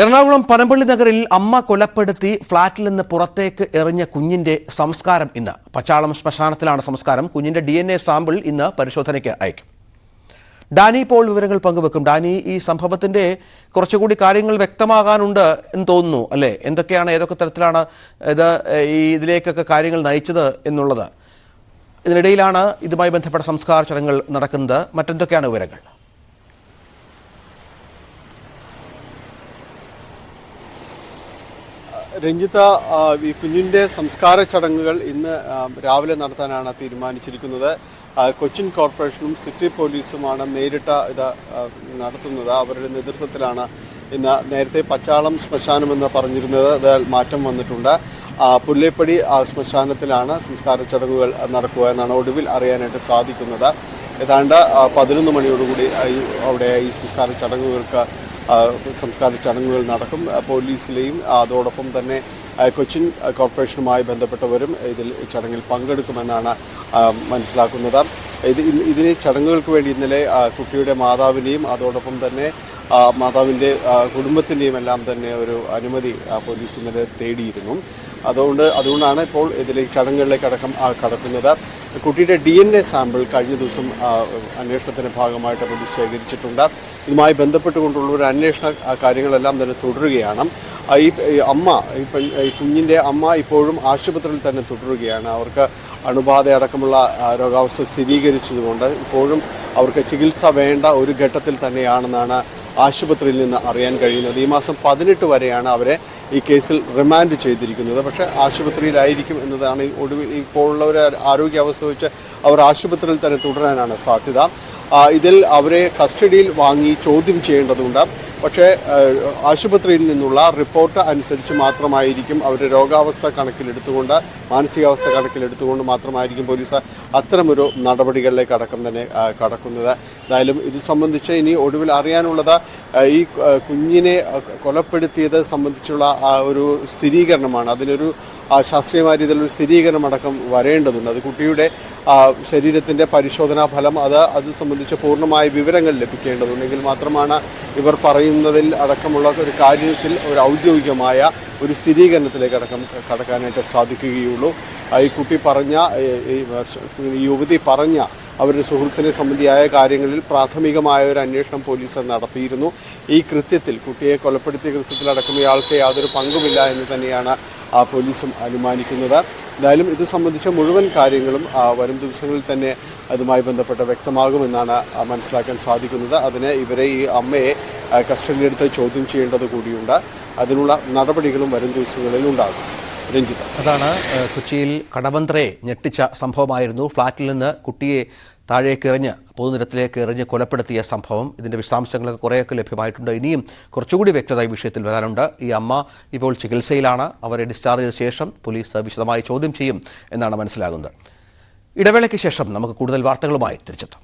എറണാകുളം പനമ്പള്ളി നഗറിൽ അമ്മ കൊലപ്പെടുത്തി ഫ്ളാറ്റിൽ നിന്ന് പുറത്തേക്ക് എറിഞ്ഞ കുഞ്ഞിന്റെ സംസ്കാരം ഇന്ന്. പച്ചാളം ശ്മശാനത്തിലാണ് സംസ്കാരം. കുഞ്ഞിന്റെ ഡി സാമ്പിൾ ഇന്ന് പരിശോധനയ്ക്ക് അയക്കും. ഡാനി പോൾ വിവരങ്ങൾ പങ്കുവെക്കും. ഡാനി ഈ സംഭവത്തിന്റെ കുറച്ചുകൂടി കാര്യങ്ങൾ വ്യക്തമാകാനുണ്ട് എന്ന് തോന്നുന്നു അല്ലേ? എന്തൊക്കെയാണ് ഏതൊക്കെ തരത്തിലാണ് ഇത് ഈ ഇതിലേക്കൊക്കെ കാര്യങ്ങൾ നയിച്ചത് എന്നുള്ളത്. ഇതിനിടയിലാണ് ഇതുമായി ബന്ധപ്പെട്ട സംസ്കാര ചടങ്ങുകൾ നടക്കുന്നത്. മറ്റെന്തൊക്കെയാണ് വിവരങ്ങൾ? രഞ്ജിത്ത ഈ കുഞ്ഞിന്റെ സംസ്കാര ചടങ്ങുകൾ ഇന്ന് രാവിലെ നടത്താനാണ് തീരുമാനിച്ചിരിക്കുന്നത്. കൊച്ചിൻ കോർപ്പറേഷനും സിറ്റി പോലീസുമാണ് നേരിട്ട് ഇത് നടത്തുന്നത്. അവരുടെ നേതൃത്വത്തിലാണ് ഇന്ന് നേരത്തെ പച്ചാളം ശ്മശാനമെന്ന് പറഞ്ഞിരുന്നത്. അത് മാറ്റം വന്നിട്ടുണ്ട്. പുല്ലേപ്പടി ശ്മശാനത്തിലാണ് സംസ്കാര ചടങ്ങുകൾ നടക്കുക എന്നാണ് ഒടുവിൽ അറിയാനായിട്ട് സാധിക്കുന്നത്. ഏതാണ്ട് പതിനൊന്ന് മണിയോടുകൂടി അവിടെ ഈ സംസ്കാര ചടങ്ങുകൾക്ക് സംസ്കാര ചടങ്ങുകൾ നടക്കും. പോലീസിലെയും അതോടൊപ്പം തന്നെ കൊച്ചിൻ കോർപ്പറേഷനുമായി ബന്ധപ്പെട്ടവരും ഇതിൽ ചടങ്ങിൽ പങ്കെടുക്കുമെന്നാണ് മനസ്സിലാക്കുന്നത്. ഇത് ഇതിന് ചടങ്ങുകൾക്ക് വേണ്ടി ഇന്നലെ കുട്ടിയുടെ മാതാവിനെയും അതോടൊപ്പം തന്നെ മാതാവിന്റെ കുടുംബത്തിന്റെയും എല്ലാം തന്നെ ഒരു അനുമതി പോലീസ് ഇന്നലെ തേടിയിരുന്നു. അതുകൊണ്ട് അതുകൊണ്ടാണ് ഇപ്പോൾ ഇതിലേക്ക് ചടങ്ങുകളിലേക്ക് അടക്കം കടക്കുന്നത്. കുട്ടിയുടെ ഡി എൻ എ സാമ്പിൾ കഴിഞ്ഞ ദിവസം അന്വേഷണത്തിന്റെ ഭാഗമായിട്ട് പോലീസ് ശേഖരിച്ചിട്ടുണ്ട്. ഇതുമായി ബന്ധപ്പെട്ടുകൊണ്ടുള്ള ഒരു അന്വേഷണ കാര്യങ്ങളെല്ലാം തന്നെ തുടരുകയാണ്. ഈ അമ്മ ഈ ഈ കുഞ്ഞിന്റെ അമ്മ ഇപ്പോഴും ആശുപത്രിയിൽ തന്നെ തുടരുകയാണ്. അവർക്ക് അണുബാധയടക്കമുള്ള രോഗാവസ്ഥ സ്ഥിരീകരിച്ചതുകൊണ്ട് ഇപ്പോഴും അവർക്ക് ചികിത്സ വേണ്ട ഒരു ഘട്ടത്തിൽ തന്നെയാണെന്നാണ് ആശുപത്രിയിൽ നിന്ന് അറിയാൻ കഴിയുന്നത്. ഈ മാസം പതിനെട്ട് വരെയാണ് അവരെ ഈ കേസിൽ റിമാൻഡ് ചെയ്തിരിക്കുന്നത്. പക്ഷേ ആശുപത്രിയിലായിരിക്കും എന്നതാണ് ഒടുവിൽ ഇപ്പോൾ ഉള്ള ഒരു ആരോഗ്യാവസ്ഥ വെച്ച് അവർ ആശുപത്രിയിൽ തന്നെ തുടരാനാണ് സാധ്യത. ഇതിൽ അവരെ കസ്റ്റഡിയിൽ വാങ്ങി ചോദ്യം ചെയ്യേണ്ടതുണ്ട്. പക്ഷേ ആശുപത്രിയിൽ നിന്നുള്ള റിപ്പോർട്ട് അനുസരിച്ച് മാത്രമായിരിക്കും അവരുടെ രോഗാവസ്ഥ കണക്കിലെടുത്തുകൊണ്ട് മാനസികാവസ്ഥ കണക്കിലെടുത്തുകൊണ്ട് മാത്രമായിരിക്കും പോലീസ് അത്തരമൊരു നടപടികളിലേക്ക് അടക്കം തന്നെ കടക്കുന്നത്. എന്തായാലും ഇത് സംബന്ധിച്ച് ഇനി ഒടുവിൽ അറിയാനുള്ളത് ഈ കുഞ്ഞിനെ കൊലപ്പെടുത്തിയത് സംബന്ധിച്ചുള്ള ആ ഒരു സ്ഥിരീകരണമാണ്. അതിനൊരു ശാസ്ത്രീയമായ രീതിയിലൊരു സ്ഥിരീകരണം അടക്കം വരേണ്ടതുണ്ട്. അത് കുട്ടിയുടെ ശരീരത്തിന്റെ പരിശോധനാ ഫലം അത് അത് സംബന്ധിച്ച് പൂർണമായ വിവരങ്ങൾ ലഭിക്കേണ്ടതുണ്ടെങ്കിൽ മാത്രമാണ് ഇവർ പറയുന്നതിൽ അടക്കമുള്ള ഒരു കാര്യത്തിൽ ഒരു ഔദ്യോഗികമായ ഒരു സ്ഥിരീകരണത്തിലേക്ക് അടക്കം കടക്കാനായിട്ട് സാധിക്കുകയുള്ളൂ. ഈ കുട്ടി പറഞ്ഞ ഈ യുവതി പറഞ്ഞ അവരുടെ സുഹൃത്തിനെ സംബന്ധിയായ കാര്യങ്ങളിൽ പ്രാഥമികമായ ഒരു അന്വേഷണം പോലീസ് നടത്തിയിരുന്നു. ഈ കൃത്യത്തിൽ കുട്ടിയെ കൊലപ്പെടുത്തിയ കൃത്യത്തിൽ കൃത്യത്തിലടക്കം ഇയാൾക്ക് യാതൊരു പങ്കുമില്ല എന്ന് തന്നെയാണ് ആ പോലീസും അനുമാനിക്കുന്നത്. എന്തായാലും ഇത് സംബന്ധിച്ച മുഴുവൻ കാര്യങ്ങളും വരും ദിവസങ്ങളിൽ തന്നെ അതുമായി ബന്ധപ്പെട്ട് വ്യക്തമാകുമെന്നാണ് മനസ്സിലാക്കാൻ സാധിക്കുന്നത്. അതിന് ഇവരെ ഈ അമ്മയെ കസ്റ്റഡിയിലെടുത്ത് ചോദ്യം ചെയ്യേണ്ടത് കൂടിയുണ്ട്. അതിനുള്ള നടപടികളും വരും ദിവസങ്ങളിൽ ഉണ്ടാകും. രഞ്ജിത്ത്. അതാണ് കൊച്ചിയിൽ കടവന്ത്രയെ ഞെട്ടിച്ച സംഭവമായിരുന്നു. ഫ്ളാറ്റിൽ നിന്ന് കുട്ടിയെ താഴേക്ക് എറിഞ്ഞ് പൊതുനിരത്തിലേക്ക് എറിഞ്ഞ് കൊലപ്പെടുത്തിയ സംഭവം. ഇതിന്റെ വിശദാംശങ്ങളൊക്കെ കുറേയൊക്കെ ലഭ്യമായിട്ടുണ്ട്. ഇനിയും കുറച്ചുകൂടി വ്യക്തത ഈ വിഷയത്തിൽ വരാനുണ്ട്. ഈ അമ്മ ഇപ്പോൾ ചികിത്സയിലാണ്. അവരെ ഡിസ്ചാർജ് ചെയ്ത ശേഷം പോലീസ് വിശദമായി ചോദ്യം ചെയ്യും എന്നാണ് മനസ്സിലാകുന്നത്. ഇടവേളയ്ക്ക് ശേഷം നമുക്ക് കൂടുതൽ വാർത്തകളുമായി തിരിച്ചെത്താം.